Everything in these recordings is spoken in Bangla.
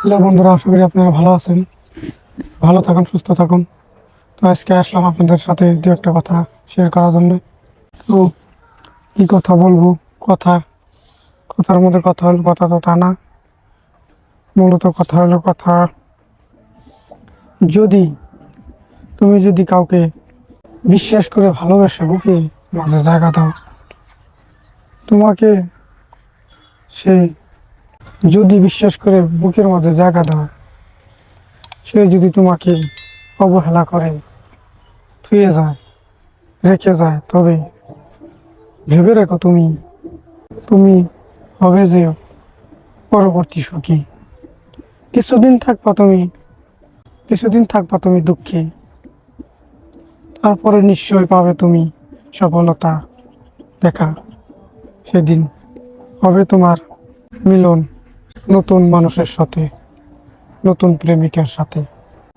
হ্যালো বন্ধুরা, আশা করি আপনারা ভালো আছেন। ভালো থাকুন, সুস্থ থাকুন। তো আজকে আসলাম আপনাদের সাথে দু একটা কথা শেয়ার করার জন্য। তো কী কথা বলব? কথা, কথার মধ্যে কথা হলো, কথা তো তা না মূলত কথা হলো কথা, যদি তুমি যদি কাউকে বিশ্বাস করে ভালোবেসে বুকে, মাঝে জায়গা দাও। তোমাকে সে যদি বিশ্বাস করে বুকের মাঝে জায়গা দাও, সে যদি তোমাকে অবহেলা করে থুয়ে যায়, রেখে যায়, তবে ভেবে রেখো তুমি তুমি হবে যে পরবর্তী সুখী। কিছুদিন থাকবা তুমি, কিছুদিন থাকবা তুমি দুঃখে। তারপরে নিশ্চয় পাবে তুমি সফলতা। দেখা, সেদিন হবে তোমার মিলন। নতুন মানুষের সাথে, নতুন প্রেমিকার সাথে।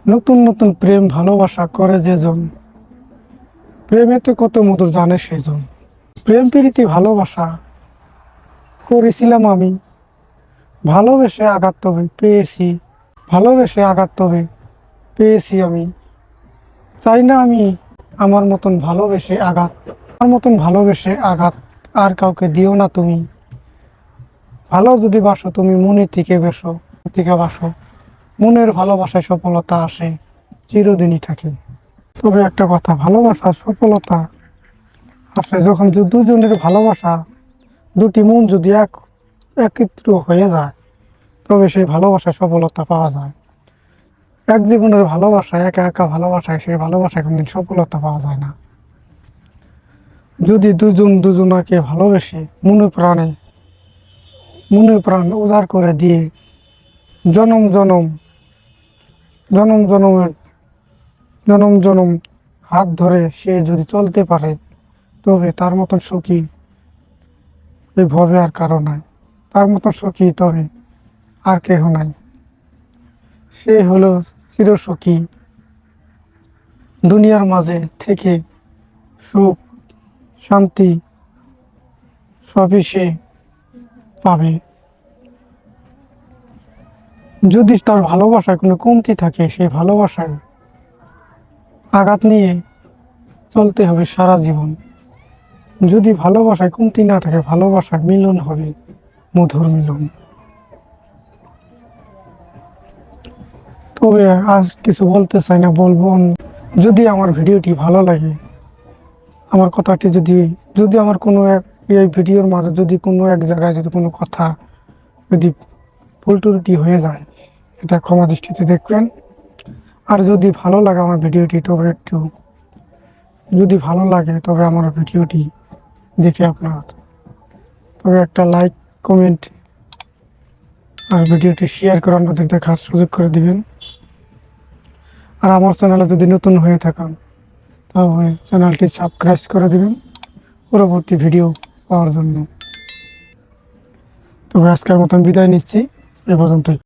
নতুন নতুন প্রেম ভালোবাসা করে যেজন প্রেমেতে কত মধুর জানে সেজন প্রেম প্রীতি ভালোবাসা করেছিলাম আমি। ভালোবেসে আঘাত তবে পেয়েছি, ভালোবেসে আঘাত তবে পেয়েছি আমি। চাই না আমি আমার মতন ভালোবেসে আঘাত, আমার মতন ভালোবেসে আঘাত আর কাউকে দিও না তুমি। ভালো যদি বাসো, তুমি মনের থেকে বেসো থেকে বাসো। মনের ভালোবাসায় সফলতা আসে, চিরদিনই থাকে। তবে একটা কথা, ভালোবাসা, সফলতা আসে যখন দুজনের ভালোবাসা, দুটি মন যদি এক, একত্র হয়ে যায়, তবে সেই ভালোবাসায় সফলতা পাওয়া যায়। এক জীবনের ভালোবাসা, একা একা ভালোবাসায়, সেই ভালোবাসায় কোনদিন সফলতা পাওয়া যায় না। যদি দুজন দুজনাকে ভালোবেসে মনে প্রাণে মনে প্রাণ উজাড় করে দিয়ে জনম জনম জনম জনমের, জনম জনম হাত ধরে সে যদি চলতে পারে, তবে তার মতন সুখী ভবে আর কারও নাই। তার মতন সুখী তবে আর কেহ নাই। সে হলো চিরসুখী। দুনিয়ার মাঝে থেকে সুখ, শান্তি সবই সে পাবে। যদি তার ভালোবাসার কোনো কমতি থাকে, সেই ভালোবাসায় আঘাত নিয়ে চলতে হবে সারা জীবন। যদি ভালোবাসায় কমতি না থাকে, ভালোবাসার মিলন হবে মধুর মিলন। তবে আজ কিছু বলতে চাই না, বলব যদি আমার ভিডিওটি ভালো লাগে, আমার কথাটি যদি যদি আমার কোনো এক এই ভিডিওর মাঝে যদি কোনো এক জায়গায় যদি কোনো কথা যদি ভুল ত্রুটি হয়ে যায়, এটা ক্ষমা দৃষ্টিতে দেখবেন। আর যদি ভালো লাগে আমার ভিডিওটি, তবে একটু যদি ভালো লাগে, তবে আমার ভিডিওটি দেখে আপনার। তবে একটা লাইক, কমেন্ট আর ভিডিওটি শেয়ার করে অন্যদের দেখার সুযোগ করে দিবেন। আর আমার চ্যানেলে যদি নতুন হয়ে থাকেন তবে চ্যানেলটি সাবস্ক্রাইব করে দিবেন পরবর্তী ভিডিও পাওয়ার জন্য। তবে আজকের মতন বিদায় নিচ্ছি। এ পর্যন্তই।